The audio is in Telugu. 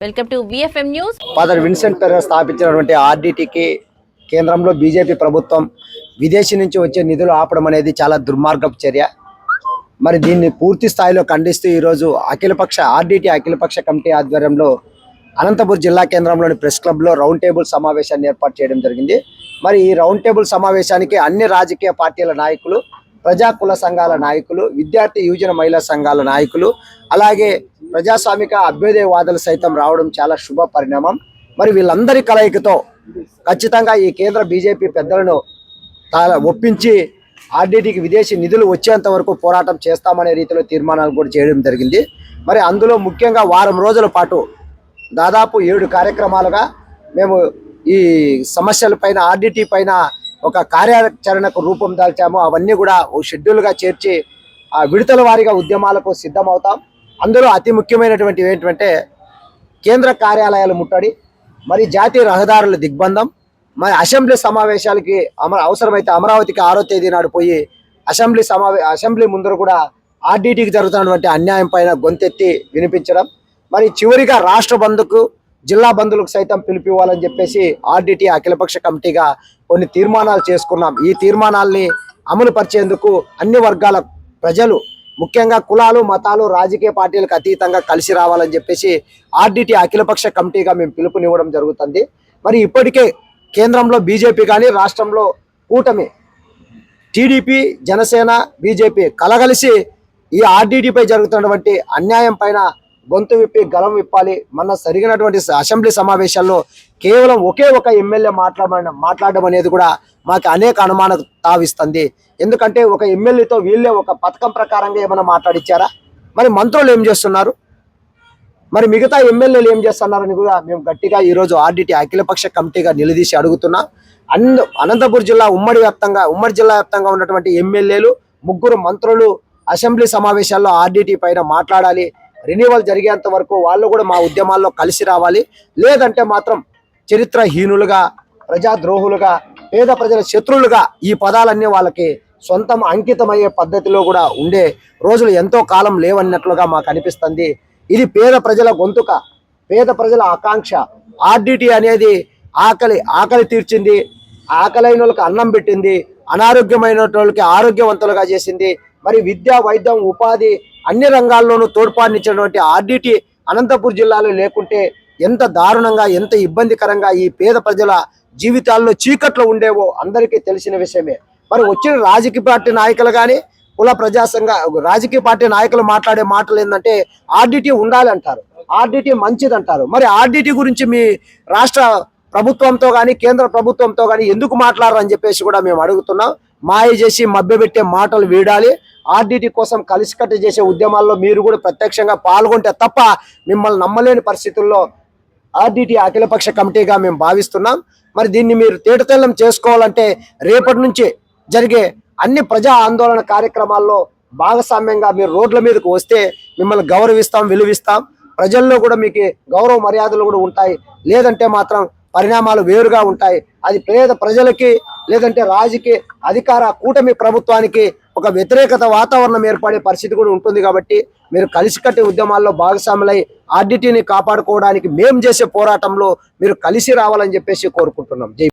Welcome to VFM news father Vincent Ferrer స్థాపించినటువంటి ఆర్డీటీకి కేంద్రంలో బీజేపీ ప్రభుత్వం విదేశీ నుంచి వచ్చే నిధులు ఆపడం అనేది చాలా దుర్మార్గపు చర్య. మరి దీన్ని పూర్తి స్థాయిలో ఖండిస్తూ ఈరోజు అఖిలపక్ష ఆర్డీటీ అఖిలపక్ష కమిటీ ఆధ్వర్యంలో అనంతపురం జిల్లా కేంద్రంలోని ప్రెస్ క్లబ్లో రౌండ్ టేబుల్ సమావేశాన్ని ఏర్పాటు చేయడం జరిగింది. మరి ఈ రౌండ్ టేబుల్ సమావేశానికి అన్ని రాజకీయ పార్టీల నాయకులు ప్రజా కుల సంఘాల నాయకులు విద్యార్థి యువజన మహిళా సంఘాల నాయకులు అలాగే ప్రజాస్వామిక అభ్యుదయవాదులు సైతం రావడం చాలా శుభ పరిణామం. మరి వీళ్ళందరి కలయికతో ఖచ్చితంగా ఈ కేంద్ర బీజేపీ పెద్దలను తా- ఒప్పించి ఆర్డీటీకి విదేశీ నిధులు వచ్చేంత వరకు పోరాటం చేస్తామనే రీతిలో తీర్మానాలు కూడా చేయడం జరిగింది. మరి అందులో ముఖ్యంగా వారం రోజుల పాటు దాదాపు ఏడు కార్యక్రమాలుగా మేము ఈ సమస్యల పైన ఆర్డీటీ పైన ఒక కార్యాచరణకు రూపం దాల్చాము. అవన్నీ కూడా ఓ షెడ్యూల్గా చేర్చి ఆ విడతల వారీగా ఉద్యమాలకు సిద్ధమవుతాం. అందులో అతి ముఖ్యమైనటువంటివి ఏంటంటే కేంద్ర కార్యాలయాలు ముట్టడి మరి జాతీయ రహదారుల దిగ్బంధం మరి అసెంబ్లీ సమావేశాలకి అమ అవసరమైతే అమరావతికి ఆరో తేదీ నాడు పోయి అసెంబ్లీ సమావే అసెంబ్లీ ముందర కూడా ఆర్డీటీకి జరుగుతున్నటువంటి అన్యాయం పైన గొంతెత్తి వినిపించడం మరి చివరిగా రాష్ట్ర బంధుకు జిల్లా బంధువులకు సైతం పిలిపివ్వాలని చెప్పేసి ఆర్డీటీ అఖిలపక్ష కమిటీగా కొన్ని తీర్మానాలు చేసుకున్నాం. ఈ తీర్మానాల్ని అమలు పరిచేందుకు అన్ని వర్గాల ప్రజలు ముఖ్యంగా కులాలు మతాలు రాజకీయ పార్టీలకు అతీతంగా కలిసి రావాలని చెప్పేసి ఆర్డిటి అఖిలపక్ష కమిటీగా మేము పిలుపునివ్వడం జరుగుతుంది. మరి ఇప్పటికే కేంద్రంలో బీజేపీ కానీ రాష్ట్రంలో కూటమి టీడీపీ జనసేన బీజేపీ కలగలిసి ఈ ఆర్డీడీపై జరుగుతున్నటువంటి అన్యాయం పైన గొంతు విప్పి గలం విప్పాలి. మన జరిగినటువంటి అసెంబ్లీ సమావేశాల్లో కేవలం ఒకే ఒక ఎమ్మెల్యే మాట్లాడ మాట్లాడడం అనేది కూడా మాకు అనేక అనుమానం తావిస్తుంది. ఎందుకంటే ఒక ఎమ్మెల్యేతో వీళ్ళే ఒక పథకం ప్రకారంగా ఏమైనా మాట్లాడిచ్చారా? మరి మంత్రులు ఏం చేస్తున్నారు? మరి మిగతా ఎమ్మెల్యేలు ఏం చేస్తున్నారని కూడా మేము గట్టిగా ఈరోజు ఆర్డిటి అఖిలపక్ష కమిటీగా నిలదీసి అడుగుతున్నాం. అన్ అనంతపురం జిల్లా ఉమ్మడి వ్యాప్తంగా ఉమ్మడి జిల్లా వ్యాప్తంగా ఉన్నటువంటి ఎమ్మెల్యేలు ముగ్గురు మంత్రులు అసెంబ్లీ సమావేశాల్లో ఆర్డిటి పైన మాట్లాడాలి. రెన్యువల్ జరిగేంత వరకు వాళ్ళు కూడా మా ఉద్యమాల్లో కలిసి రావాలి. లేదంటే మాత్రం చరిత్రహీనులుగా ప్రజాద్రోహులుగా పేద ప్రజల శత్రువులుగా ఈ పదాలన్నీ వాళ్ళకి సొంతం అంకితమయ్యే పద్ధతిలో కూడా ఉండే రోజులు ఎంతో కాలం లేవన్నట్లుగా మాకు అనిపిస్తుంది. ఇది పేద ప్రజల గొంతుక పేద ప్రజల ఆకాంక్ష. ఆర్డిటి అనేది ఆకలి ఆకలి తీర్చింది ఆకలైన వాళ్ళకి అన్నం పెట్టింది అనారోగ్యమైన వాళ్ళకి ఆరోగ్యవంతులుగా చేసింది. మరి విద్య వైద్యం ఉపాధి అన్ని రంగాల్లోనూ తోడ్పాటునిచ్చినటువంటి ఆర్డిటి అనంతపూర్ జిల్లాలో లేకుంటే ఎంత దారుణంగా ఎంత ఇబ్బందికరంగా ఈ పేద ప్రజల జీవితాల్లో చీకట్లో ఉండేవో అందరికీ తెలిసిన విషయమే. మరి వచ్చిన రాజకీయ పార్టీ నాయకులు కానీ కుల ప్రజాసంఘ రాజకీయ పార్టీ నాయకులు మాట్లాడే మాటలు ఏంటంటే ఆర్డిటి ఉండాలి అంటారు. ఆర్డిటి మంచిది అంటారు మరి ఆర్డిటి గురించి మీ రాష్ట్ర ప్రభుత్వంతో కానీ కేంద్ర ప్రభుత్వంతో కానీ ఎందుకు మాట్లాడరు అని చెప్పేసి కూడా మేము అడుగుతున్నాం. మాయ చేసి మభ్యపెట్టే మాటలు వీడాలి. ఆర్డిటి కోసం కలిసికట్టు చేసే ఉద్యమాల్లో మీరు కూడా ప్రత్యక్షంగా పాల్గొంటే తప్ప మిమ్మల్ని నమ్మలేని పరిస్థితుల్లో ఆర్డిటి అఖిలపక్ష కమిటీగా మేము భావిస్తున్నాం. మరి దీన్ని మీరు తేటతెల్లం చేసుకోవాలంటే రేపటి నుంచి జరిగే అన్ని ప్రజా ఆందోళన కార్యక్రమాల్లో భాగస్వామ్యంగా మీరు రోడ్ల మీదకు వస్తే మిమ్మల్ని గౌరవిస్తాం విలువిస్తాం. ప్రజల్లో కూడా మీకు గౌరవ మర్యాదలు కూడా ఉంటాయి. లేదంటే మాత్రం పరిణామాలు వేరుగా ఉంటాయి. అది పేద ప్రజలకి లేదంటే రాజకీయ అధికార కూటమి ప్రభుత్వానికి ఒక వ్యతిరేకత వాతావరణం ఏర్పడే పరిస్థితి కూడా ఉంటుంది కాబట్టి మీరు కలిసికట్టే ఉద్యమాల్లో భాగస్వాములై ఆర్డిటీని కాపాడుకోవడానికి మేము చేసే పోరాటంలో మీరు కలిసి రావాలని చెప్పేసి కోరుకుంటున్నాం. జై